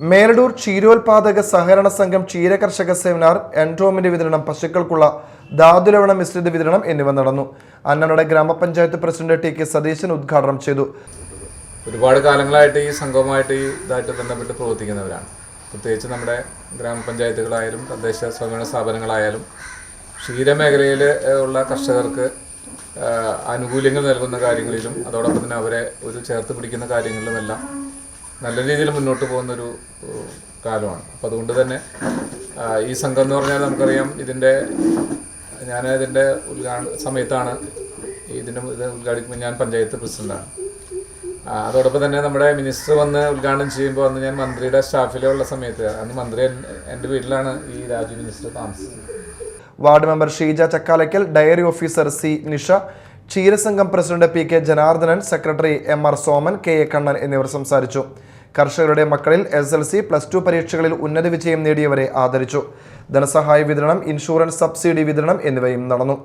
മേലടൂർ ക്ഷീരോത്പാദക സഹകരണ സംഘം ക്ഷീര കർഷക സെമിനാർ എൻട്രോമിന്റെ വിതരണം പശുക്കൾക്കുള്ള ധാതുലവണ മിശ്രിത വിതരണം എന്നിവ നടന്നു. അന്നനട ഗ്രാമപഞ്ചായത്ത് പ്രസിഡന്റ് ടി കെ സതീശൻ ഉദ്ഘാടനം ചെയ്തു. ഒരുപാട് കാലങ്ങളായിട്ട് ഈ സംഘവുമായിട്ട് ഈ ഇതായിട്ട് ബന്ധപ്പെട്ട് പ്രവർത്തിക്കുന്നവരാണ്. പ്രത്യേകിച്ച് നമ്മുടെ ഗ്രാമപഞ്ചായത്തുകളായാലും തദ്ദേശ സ്വയംഭരണ സ്ഥാപനങ്ങളായാലും ക്ഷീരമേഖലയിൽ ഉള്ള കർഷകർക്ക് ആനുകൂല്യങ്ങൾ നൽകുന്ന കാര്യങ്ങളിലും അതോടൊപ്പം തന്നെ അവരെ ഒരു ചേർത്ത് പിടിക്കുന്ന കാര്യങ്ങളിലുമെല്ലാം നല്ല രീതിയിൽ മുന്നോട്ട് പോകുന്നൊരു കാലമാണ്. അപ്പോൾ അതുകൊണ്ട് തന്നെ ഈ സംഘം എന്ന് പറഞ്ഞാൽ നമുക്കറിയാം ഇതിന്റെ ഞാൻ ഇതിന്റെ ഉദ്ഘാടന സമയത്താണ് ഇതിന് ഇത് ഉദ്ഘാടിക്കുമ്പോൾ ഞാൻ പഞ്ചായത്ത് പ്രസിഡന്റാണ് അതോടൊപ്പം തന്നെ നമ്മുടെ മിനിസ്റ്റർ വന്ന് ഉദ്ഘാടനം ചെയ്യുമ്പോൾ അന്ന് ഞാൻ മന്ത്രിയുടെ സ്റ്റാഫിലുള്ള സമയത്ത് അന്ന് മന്ത്രി എൻ- എന്റെ വീട്ടിലാണ് ഈ രാജു മിനിസ്റ്റർ താമസിച്ചത്. Ward member Sheeja Chakkalakkal dairy officer C Nisha ക്ഷീരസംഘം president P K Janardanan secretary M R Soman K A Kannan എന്നിവർ സംസാരിച്ചു. കർഷകരുടെ മക്കളിൽ S L C plus two പരീക്ഷകളിൽ ഉന്നത വിജയം നേടിയവരെ ആദരിച്ചു. ധനസഹായ വിതരണം ഇൻഷുറൻസ് സബ്സിഡി വിതരണം എന്നിവയും നടന്നു.